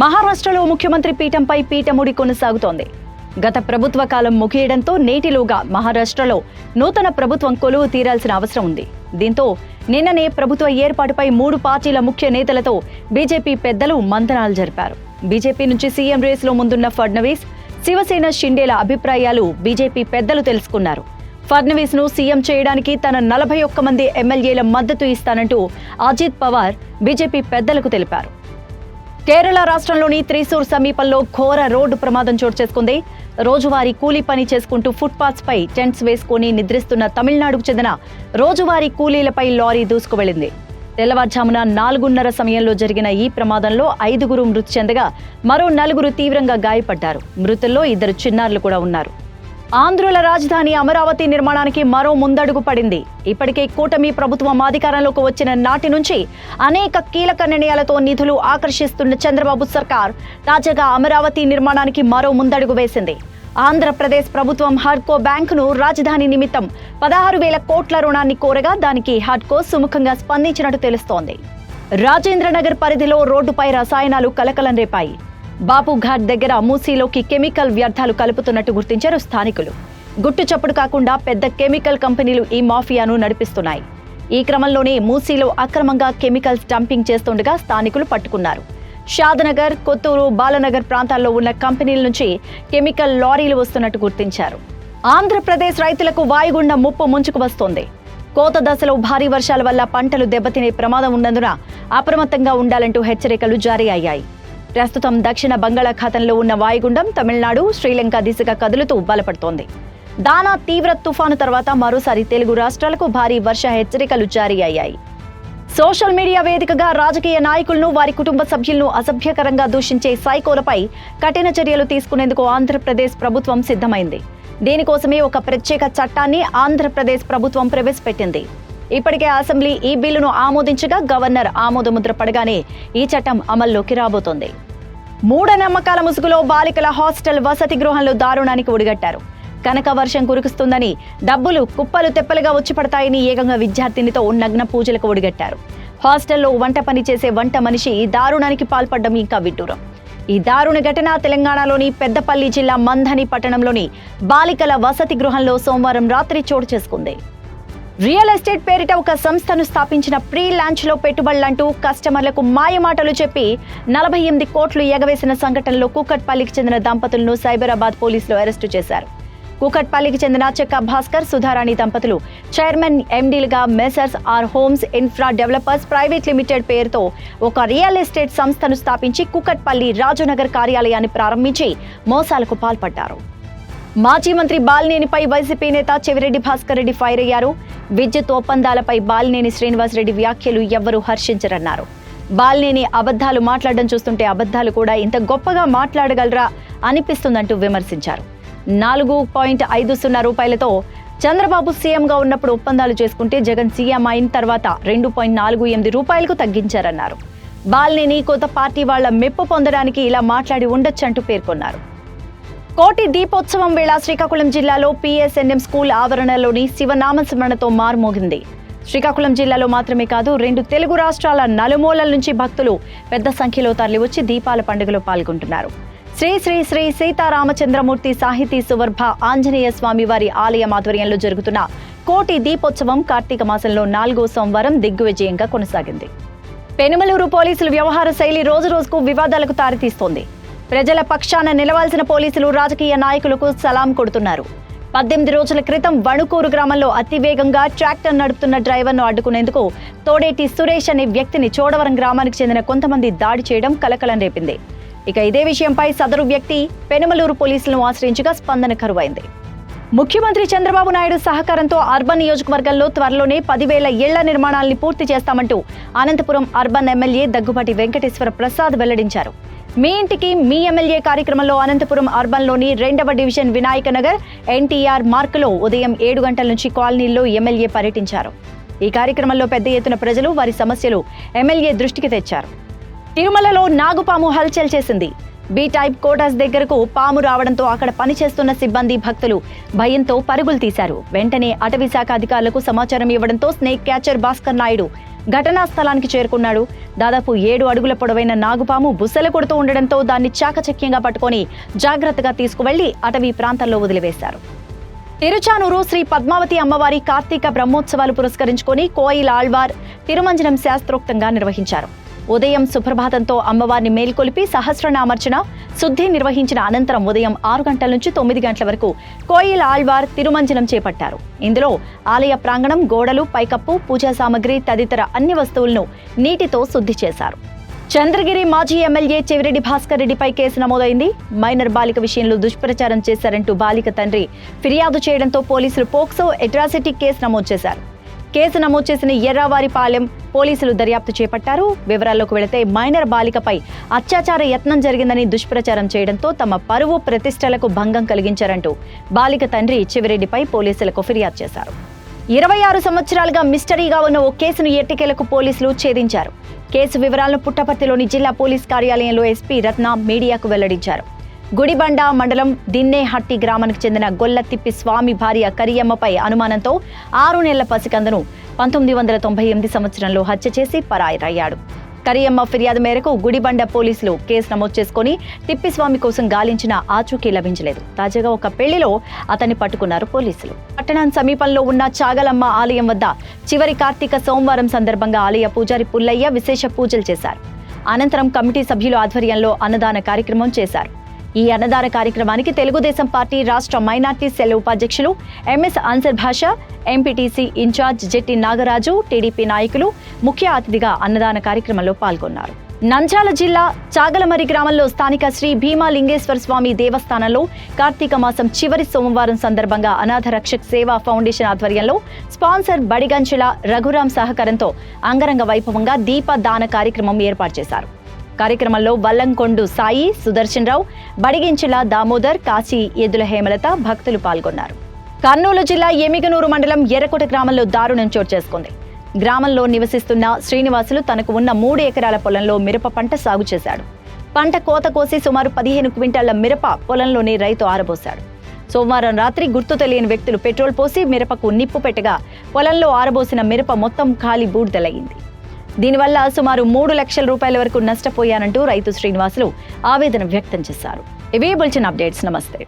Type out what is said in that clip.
మహారాష్ట్రలో ముఖ్యమంత్రి పీఠంపై పీఠముడి కొనసాగుతోంది. గత ప్రభుత్వ కాలం ముగియడంతో నేటిలోగా మహారాష్ట్రలో నూతన ప్రభుత్వం కొలువు తీరాల్సిన అవసరం ఉంది. దీంతో నిన్ననే ప్రభుత్వ ఏర్పాటుపై మూడు పార్టీల ముఖ్య నేతలతో బీజేపీ పెద్దలు మంతనాలు జరిపారు. బీజేపీ నుంచి సీఎం రేసులో ముందున్న ఫడ్నవీస్ శివసేన షిండేల అభిప్రాయాలు బీజేపీ పెద్దలు తెలుసుకున్నారు. ఫడ్నవీస్ను సీఎం చేయడానికి తన నలభై ఒక్క మంది ఎమ్మెల్యేల మద్దతు ఇస్తానంటూ అజిత్ పవార్ బీజేపీ పెద్దలకు తెలిపారు. కేరళ రాష్ట్రంలోని త్రిశూర్ సమీపంలో ఘోర రోడ్డు ప్రమాదం చోటు చేసుకుంది. రోజువారీ కూలీ పని చేసుకుంటూ ఫుట్పాత్స్ పై టెంట్స్ వేసుకుని నిద్రిస్తున్న తమిళనాడుకు చెందిన రోజువారీ కూలీలపై లారీ దూసుకువెళ్ళింది తెల్లవారుజామున నాలుగున్నర సమయంలో జరిగిన ఈ ప్రమాదంలో ఐదుగురు మృతి చెందగా మరో నలుగురు తీవ్రంగా గాయపడ్డారు. మృతుల్లో ఇద్దరు చిన్నారులు కూడా ఉన్నారు. ఆంధ్రుల రాజధాని అమరావతి నిర్మాణానికి మరో ముందడుగు పడింది. ఇప్పటికే కూటమి ప్రభుత్వం అధికారంలోకి వచ్చిన నాటి నుంచి అనేక కీలక నిర్ణయాలతో నిధులు ఆకర్షిస్తున్న చంద్రబాబు సర్కార్ తాజాగా అమరావతి నిర్మాణానికి మరో ముందడుగు వేసింది. ఆంధ్రప్రదేశ్ ప్రభుత్వం హడ్కో బ్యాంకును రాజధాని నిమిత్తం పదహారు వేల కోట్ల రుణాన్ని కోరగా దానికి హడ్కో సుముఖంగా స్పందించినట్టు తెలుస్తోంది. రాజేంద్రనగర్ పరిధిలో రోడ్డుపై రసాయనాలు కలకలం రేపాయి. బాపుఘాట్ దగ్గర మూసీలోకి కెమికల్ వ్యర్థాలు కలుపుతున్నట్టు గుర్తించారు స్థానికులు. గుట్టు చప్పుడు కాకుండా పెద్ద కెమికల్ కంపెనీలు ఈ మాఫియాను నడిపిస్తున్నాయి. ఈ క్రమంలోనే మూసీలో అక్రమంగా కెమికల్స్ డంపింగ్ చేస్తుండగా స్థానికులు పట్టుకున్నారు. షాద్నగర్ కొత్తూరు బాలనగర్ ప్రాంతాల్లో ఉన్న కంపెనీల నుంచి కెమికల్ లారీలు వస్తున్నట్టు గుర్తించారు. ఆంధ్రప్రదేశ్ రైతులకు వాయుగుండ ముప్పు ముంచుకు వస్తోంది. కోత దశలో భారీ వర్షాల వల్ల పంటలు దెబ్బతినే ప్రమాదం ఉన్నందున అప్రమత్తంగా ఉండాలంటూ హెచ్చరికలు జారీ అయ్యాయి. ప్రస్తుతం దక్షిణ బంగాళాఖాతంలో ఉన్న వాయుగుండం తమిళనాడు శ్రీలంక దిశగా కదులుతూ బలపడుతోంది. దానా తీవ్ర తుఫాను తర్వాత మరోసారి తెలుగు రాష్ట్రాలకు భారీ వర్ష హెచ్చరికలు జారీ అయ్యాయి. సోషల్ మీడియా వేదికగా రాజకీయ నాయకులను వారి కుటుంబ సభ్యులను అసభ్యకరంగా దూషించే సైకోలపై కఠిన చర్యలు తీసుకునేందుకు ఆంధ్రప్రదేశ్ ప్రభుత్వం సిద్ధమైంది. దీనికోసమే ఒక ప్రత్యేక చట్టాన్ని ఆంధ్రప్రదేశ్ ప్రభుత్వం ప్రవేశపెట్టింది. ఇప్పటికే అసెంబ్లీ ఈ బిల్లును ఆమోదించగా గవర్నర్ ఆమోదముద్ర పడగానే ఈ చట్టం అమల్లోకి రాబోతోంది. మూఢనమ్మకాల ముసుగులో బాలికల హాస్టల్ వసతి గృహంలో దారుణానికి ఒడిగట్టారు. కనక వర్షం కురుకుస్తుందని డబ్బులు కుప్పలు తెప్పలుగా వచ్చి పడతాయని ఏకంగా విద్యార్థినితో నగ్న పూజలకు ఒడిగట్టారు. హాస్టల్లో వంట పని చేసే వంట మనిషి ఈ దారుణానికి పాల్పడడం ఇంకా విడ్డూరం. ఈ దారుణ ఘటన తెలంగాణలోని పెద్దపల్లి జిల్లా మంధని పట్టణంలోని బాలికల వసతి గృహంలో సోమవారం రాత్రి చోటు చేసుకుంది. రియల్ ఎస్టేట్ పేరిట ఒక సంస్థను స్థాపించిన ప్రీ లాంచ్లో పెట్టుబడులంటూ కస్టమర్లకు మాయమాటలు చెప్పి నలభై ఎనిమిది కోట్లు ఎగవేసిన సంఘటనలో కూకట్పల్లికి చెందిన దంపతులను సైబరాబాద్ పోలీసులు అరెస్టు చేశారు. కూకట్పల్లికి చెందిన చెక్క భాస్కర్ సుధారాణి దంపతులు chairman ఎండీలుగా messrs R homes infra developers private limited పేరుతో ఒక రియల్ ఎస్టేట్ సంస్థను స్థాపించి కూకట్పల్లి రాజునగర్ కార్యాలయాన్ని ప్రారంభించి మోసాలకు పాల్పడ్డారు. మాజీ మంత్రి బాలినేనిపై వైసీపీ నేత చెవిరెడ్డి భాస్కర్ రెడ్డి ఫైర్ అయ్యారు. విద్యుత్ ఒప్పందాలపై బాలినేని శ్రీనివాసరెడ్డి వ్యాఖ్యలు ఎవ్వరూ హర్షించరన్నారు. బాలినేని అబద్ధాలు మాట్లాడడం చూస్తుంటే అబద్ధాలు కూడా ఇంత గొప్పగా మాట్లాడగలరా అనిపిస్తుందంటూ విమర్శించారు. నాలుగు పాయింట్ ఐదు సున్నా రూపాయలతో చంద్రబాబు సీఎంగా ఉన్నప్పుడు ఒప్పందాలు చేసుకుంటే జగన్ సీఎం అయిన తర్వాత రెండు పాయింట్ నాలుగు ఎనిమిది రూపాయలకు తగ్గించారన్నారు. బాలినేని కొత్త పార్టీ వాళ్ళ మెప్పు పొందడానికి ఇలా మాట్లాడి ఉండొచ్చంటూ పేర్కొన్నారు. కోటి దీపోత్సవం వేళ శ్రీకాకుళం జిల్లాలో పిఎస్ఎన్ఎం స్కూల్ ఆవరణలోని శివనామ స్మరణతో మారుమోగింది. శ్రీకాకుళం జిల్లాలో మాత్రమే కాదు రెండు తెలుగు రాష్ట్రాల నలుమూలల నుంచి భక్తులు పెద్ద సంఖ్యలో తరలివచ్చి దీపాల పండుగలో పాల్గొంటున్నారు. శ్రీ శ్రీ శ్రీ సీతారామచంద్రమూర్తి సాహితీ సువర్భ ఆంజనేయ స్వామి వారి ఆలయం ఆధ్వర్యంలో జరుగుతున్న కోటి దీపోత్సవం కార్తీక మాసంలో నాలుగో సోమవారం దిగ్విజయంగా కొనసాగింది. పెనుమలూరు పోలీసుల వ్యవహార శైలి రోజు రోజుకు వివాదాలకు తారితీస్తోంది ప్రజల పక్షాన నిలవాల్సిన పోలీసులు రాజకీయ నాయకులకు సలాం కొడుతున్నారు. పద్దెనిమిది రోజుల క్రితం వణుకూరు గ్రామంలో అతివేగంగా ట్రాక్టర్ నడుపుతున్న డ్రైవర్ను అడ్డుకునేందుకు తోడేటి సురేష్ అనే వ్యక్తిని చోడవరం గ్రామానికి చెందిన కొంతమంది దాడి చేయడం కలకలం రేపింది. ఇక ఇదే విషయంపై సదరు వ్యక్తి పెనుమలూరు పోలీసులను ఆశ్రయించగా స్పందన కరువైంది. ముఖ్యమంత్రి చంద్రబాబు నాయుడు సహకారంతో అర్బన్ నియోజకవర్గంలో త్వరలోనే పదివేల ఇళ్ళ నిర్మాణాల్ని పూర్తి చేస్తామంటూ అనంతపురం అర్బన్ ఎమ్మెల్యే దగ్గుబాటి వెంకటేశ్వర ప్రసాద్ వెల్లడించారు. మీ ఇంటికి మీ ఎమ్మెల్యే కార్యక్రమంలో అనంతపురం అర్బన్లోని రెండవ డివిజన్ వినాయక నగర్ ఎన్టీఆర్ మార్కులో ఉదయం ఏడు గంటల నుంచి కాలనీల్లో ఎమ్మెల్యే పర్యటించారు. ఈ కార్యక్రమంలో పెద్ద ఎత్తున ప్రజలు వారి సమస్యలు ఎమ్మెల్యే దృష్టికి తెచ్చారు. తిరుమలలో నాగుపాము హల్చల్ చేసింది. బి టైప్ కోటాస్ దగ్గరకు పాము రావడంతో అక్కడ పనిచేస్తున్న సిబ్బంది భక్తులు భయంతో పరుగులు తీశారు. వెంటనే అటవీ శాఖ అధికారులకు సమాచారం ఇవ్వడంతో స్నేక్ క్యాచర్ భాస్కర్ నాయుడు ఘటనా స్థలానికి చేరుకున్నాడు. దాదాపు ఏడు అడుగుల పొడవైన నాగుపాము బుసలు కొడుతూ ఉండడంతో దాన్ని చాకచక్యంగా పట్టుకొని జాగ్రత్తగా తీసుకువెళ్ళి అటవీ ప్రాంతంలో వదిలివేశారు. తిరుచానూరు శ్రీ పద్మావతి అమ్మవారి కార్తీక బ్రహ్మోత్సవాలు పురస్కరించుకొని కోయిల్ ఆళ్వార్ తిరుమంజనం శాస్త్రోక్తంగా నిర్వహించారు. ఉదయం సుప్రభాతంతో అమ్మవారిని మేల్కొలిపి సహస్రనామర్చన శుద్ధి నిర్వహించిన అనంతరం ఉదయం ఆరు గంటల నుంచి తొమ్మిది గంటల వరకు కోయిల్ ఆళ్వార్ తిరుమంజనం చేపట్టారు. ఇందులో ఆలయ ప్రాంగణం గోడలు పైకప్పు పూజా సామగ్రి తదితర అన్ని వస్తువులను నీటితో శుద్ధి చేశారు. చంద్రగిరి మాజీ ఎమ్మెల్యే చెవిరెడ్డి భాస్కర్ రెడ్డిపై కేసు నమోదైంది. మైనర్ బాలిక విషయంలో దుష్ప్రచారం చేశారంటూ బాలిక తండ్రి ఫిర్యాదు చేయడంతో పోలీసులు పోక్సో అట్రాసిటీ కేసు నమోదు చేశారు. కేసు నమోదు చేసిన ఎర్రావారిపాలెం పోలీసులు దర్యాప్తు చేపట్టారు. వివరాల్లోకి వెళితే మైనర్ బాలికపై అత్యాచార యత్నం జరిగిందని దుష్ప్రచారం చేయడంతో తమ పరువు ప్రతిష్టలకు భంగం కలిగించారంటూ బాలిక తండ్రి చివిరెడ్డిపై పోలీసులకు ఫిర్యాదు చేశారు. ఇరవై ఆరు సంవత్సరాలుగా మిస్టరీగా ఉన్న ఓ కేసును ఎట్టికేలకు పోలీసులు ఛేదించారు. కేసు వివరాలను పుట్టపర్తిలోని జిల్లా పోలీస్ కార్యాలయంలో ఎస్పీ రత్న మీడియాకు వెల్లడించారు. గుడిబండ మండలం దిన్నేహట్టి గ్రామానికి చెందిన గొల్లతిప్పి స్వామి భార్య కరియమ్మపై అనుమానంతో ఆరు నెలల పసికందను పంతొమ్మిది వందల తొంభై ఎనిమిది సంవత్సరంలో హత్య చేసి పరాయిరయ్యాడు కరియమ్మ ఫిర్యాదు మేరకు గుడిబండ పోలీసులు కేసు నమోదు చేసుకుని తిప్పిస్వామి కోసం గాలించిన ఆచూకీ లభించలేదు. తాజాగా ఒక పెళ్ళిలో అతన్ని పట్టుకున్నారు పోలీసులు. పట్టణం సమీపంలో ఉన్న చాగలమ్మ ఆలయం వద్ద చివరి కార్తీక సోమవారం సందర్భంగా ఆలయ పూజారి పుల్లయ్య విశేష పూజలు చేశారు. అనంతరం కమిటీ సభ్యుల ఆధ్వర్యంలో అన్నదాన కార్యక్రమం చేశారు. ఈ అన్నదాన కార్యక్రమానికి తెలుగుదేశం పార్టీ రాష్ట్ర మైనార్టీ సెల్ ఉపాధ్యక్షులు MS Ansar Basha MPTC incharge Jetti Nagaraju TDP నాయకులు ముఖ్య అతిథిగా అన్నదాన కార్యక్రమంలో పాల్గొన్నారు. నంద్యాల జిల్లా చాగలమరి గ్రామంలో స్థానిక శ్రీ భీమా లింగేశ్వర స్వామి దేవస్థానంలో కార్తీక మాసం చివరి సోమవారం సందర్భంగా అనాథ రక్షక్ సేవా ఫౌండేషన్ ఆధ్వర్యంలో స్పాన్సర్ బడిగంచుల రఘురాం సహకారంతో అంగరంగ వైభవంగా దీప దాన కార్యక్రమం ఏర్పాటు చేశారు. కార్యక్రమంలో వల్లంకొండు సాయి సుదర్శన్ రావు బడిగించుల దామోదర్ కాశీ ఎద్దుల హేమలత భక్తులు పాల్గొన్నారు. కర్నూలు జిల్లా ఎమిగనూరు మండలం ఎర్రకోట గ్రామంలో దారుణం చోటు చేసుకుంది. గ్రామంలో నివసిస్తున్న శ్రీనివాసులు తనకు ఉన్న మూడు ఎకరాల పొలంలో మిరప పంట సాగు చేశాడు. పంట కోత కోసి సుమారు పదిహేను క్వింటాళ్ళ మిరప పొలంలోని రైతు ఆరబోశాడు. సోమవారం రాత్రి గుర్తు తెలియని వ్యక్తులు పెట్రోల్ పోసి మిరపకు నిప్పు పెట్టగా పొలంలో ఆరబోసిన మిరప మొత్తం ఖాళీ బూడిదలయ్యింది దీనివల్ల సుమారు మూడు లక్షల రూపాయల వరకు నష్టపోయానంటూ రైతు శ్రీనివాసులు ఆవేదన వ్యక్తం చేశారు. ఇవే బుల్చిన అప్డేట్స్. నమస్తే.